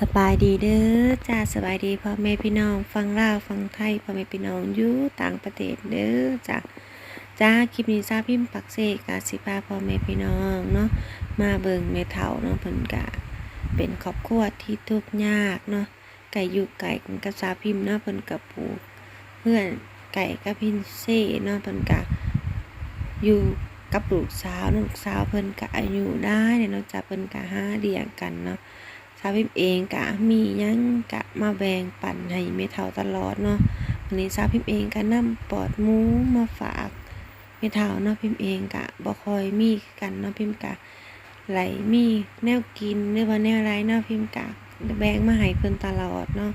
สบายดีเด้อจ้าสบายดีพ่อแม่พี่น้อง ฟังลาวฟังไทยพ่อแม่พี่น้องอยู่ต่างประเทศเด้อจ้าจ้าคลิปนี้จ้าพิมพ์ปักเสกกาสิพาพ่อแม่พี่น้องเนาะมาเบิ่งในเถาเนาะเพิ่นกะเป็นครอบครัวที่ทุกข์ยากเนาะไก่อยู่ไก่กันกับสาพิมพ์เนาะเพิ่นกับปูเพื่อนไก่กับพินเซ่เนาะเพิ่นกะอยู่กับลูกสาวเนาะลูกสาวเพิ่นกะอายุได้เนาะจ้าเพิ่นกะหาเลี้ยงกันเนาะ สาวพิมเองกะมียังกะมาแบ่งปั่นให้เมเฒ่าตลอดเนาะวันนี้สาวพิมเองก็นำปอดมูมาฝากเมเฒ่าเนาะพิมเองกะบ่คอยมีกันเนาะพิมกะไหลมีแนวกินหรือว่าแนวไรเนาะพิมกะแบ่งมาให้เพิ่นตลอดเนาะ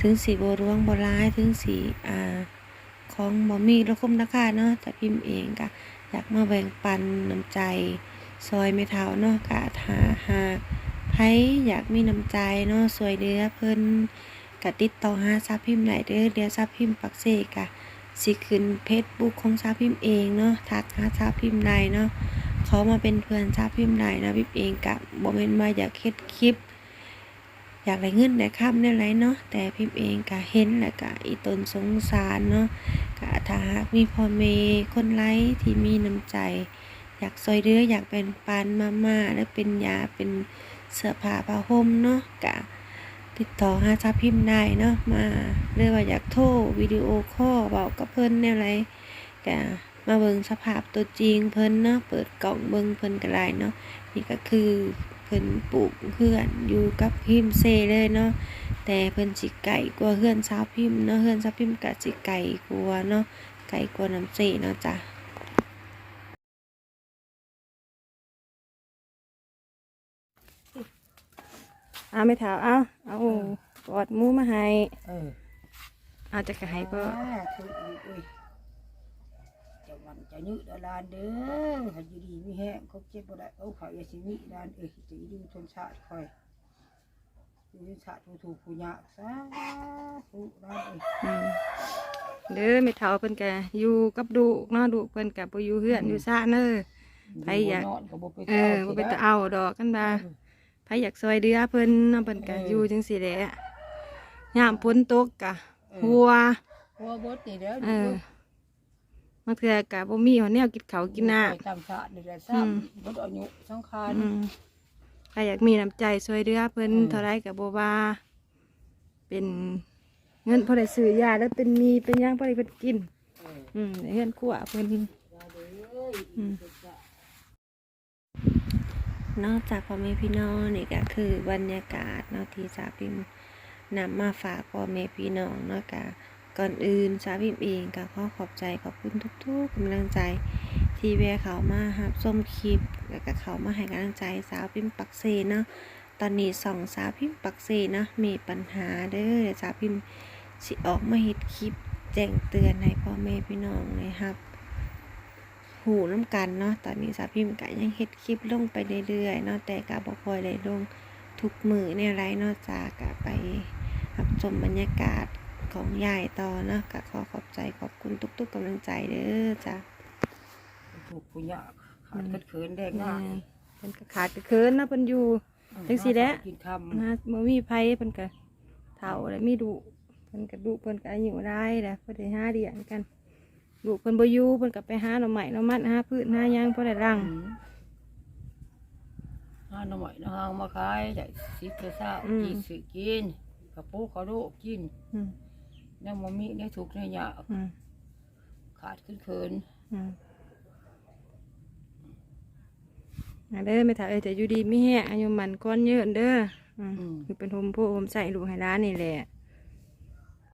ถึงสีบร่วงบร้ายถึงสีอ่าของบ่มีระคมราคาเนาะแต่พิมพ์เองกะอยากมาแบ่งปันน้ำใจ ซอยเมเฒ่าเนาะกะหาหาก ไผอยากมีน้ำใจเนาะสวยเดือเพิ่นกะติดต่อหาซาพิมพ์ไหนเด้อเดี๋ยวซาพิมพ์ปักเสกกะสิขึ้นเฟซบุ๊กของซาพิมพ์เองเนาะทักหาซาพิมพ์ใดเนาะเขามาเป็นเพื่อนซาพิมพ์ใดนะพิมพ์เองกะบ่แม่นว่าอยากเฮ็ดคลิป อยากได้เงินได้คำได้ไรเนาะแต่พิมพ์เองกะเห็นแล้วกะอีตนสงสารเนาะกะถ้าหากมีพ่อแม่คนไรที่มีน้ำใจ อยากซอยเดืออยากเป็นปานมาม่าและเป็นยาเป็นเสื้อผ้าผ้าห่มเนาะกะติดต่อหาซับพิมพ์ได้เนาะมาเรือว่าอยากโทรวิดีโอคอลบอกกับเพิ่นแนวไรกะมาเบิ่งสภาพตัวจริงเพิ่นเนาะเปิดกล่องเบิ่งเพิ่นก็ได้เนาะนี่ก็คือเพิ่นปลูกเพื่อนอยู่กับพิมพ์เซเลยเนาะแต่เพิ่นสิไก่กว่าเพื่อนสาพิมพ์เนาะเพื่อนสาพิมพ์ก็สิไก่กว่าเนาะไก่กว่าน้ำเซเนาะจ้ะ เอาไม่ถามเอาเอากอดหมูมาให้เออเอาจะกระให้ก็ถูกอุ้ยอุ้ยจะวันจะยืดลานเด้อให้อยู่ดีมีแห้งครบเจ็บบ่ได้เอาเขาอย่าสิมีลานเอ้ยจะอยู่ชนชาติคอยอยู่ชนชาติถูกถูกผู้ยากซะถูกลานเอ้ยอืมเด้อไม่เท่าเพิ่นกะอยู่กับดูกเนาะดูกเพิ่นกะบ่อยู่เฮือนอยู่ซ่าเน้อไปอยากนอนก็บ่ไปเออบ่เป็นตาเอาดอกกันบา ไผอยากซอยเดือเพิ่นเนาะเพิ่นกะอยู่จังซี่แหละยามฝนตกกะหัว หัวบดนี่เด้อเออบางเทื่อกะบ่มีหนแนวกินข้าวกินน้ำ ตามชาตินี่แหละอืมซ้ำบดอายุสังขารอืมใครอยากมีน้ำใจช่วยเรือเพิ่นอืม เท่าไรกับโบว่า เป็นเงินพอได้ซื้อยาแล้วเป็นมีเป็นหย่างพอได้เพิ่นกินเอออืมได้เงินขั่วเพิ่นยาเด้ออืมเด็กจะ นอกจากพ่อแม่พี่น้องนี่ก็คือบรรยากาศเนาะที่สาพิมนำมาฝากพ่อแม่พี่น้องเนาะกะก่อนอื่นสาพิมเองก็ขอขอบใจขอบคุณทุกๆกำลังใจที่แวะเขามาครับส้มคลิปแล้วก็เขามาให้กำลังใจสาวพิมปักเซเนาะตอนนี้สองสาวพิมปักเซเนาะมีปัญหาเด้อเดี๋ยวสาวพิมสิออกมาเฮ็ดคลิปแจ้งเตือนให้พ่อแม่พี่น้องเลยครับ หูน้ำกันเนาะตอนนี้สาวพิมพ์ก็ยังเฮ็ดคลิปลงไปเรื่อยๆเนาะแต่ก็บ่ค่อยได้ลงทุกมือในไรเนาะจากกะไปรับชมบรรยากาศของยายต่อเนาะก็ขอขอบใจขอบคุณทุกๆกำลังใจเด้อจ้ะถูกผู้ยากขาดเกิดเขินแดงแม่ง่ายเพิ่นก็ขาดก็เคินเนาะเพิ่นอยู่จังสิแหละกินคำนะบ่มีไผเพิ่นก็เฒ่าแล้วมีดุเพิ่นก็ดุเพิ่นก็อายุได้แหละเพิ่นได้หาเลี้ยงกัน ดุเพิ่นบ่อยู่เพิ่นก็ไปหาหน่อไม้หน่อมันหาพืชหาหยังพอได้รังอืมห้าหน่อไม้นะฮางมาขายได้สิบเท่าเช้าอืมกินสิกินกระปุกเขาโดกินอืมเนี่ยมมีเนี่ยถูกเนี่ยยากอืมขาดขึ้นเขินอืมอ่าเด้อไม่ถามเอ้ยจะอยู่ดีไม่แห้งอายุมันก้อนเยอะเด้ออืมคือเป็นโฮมโพโฮมใส่ลูกให้ร้านนี่แหละ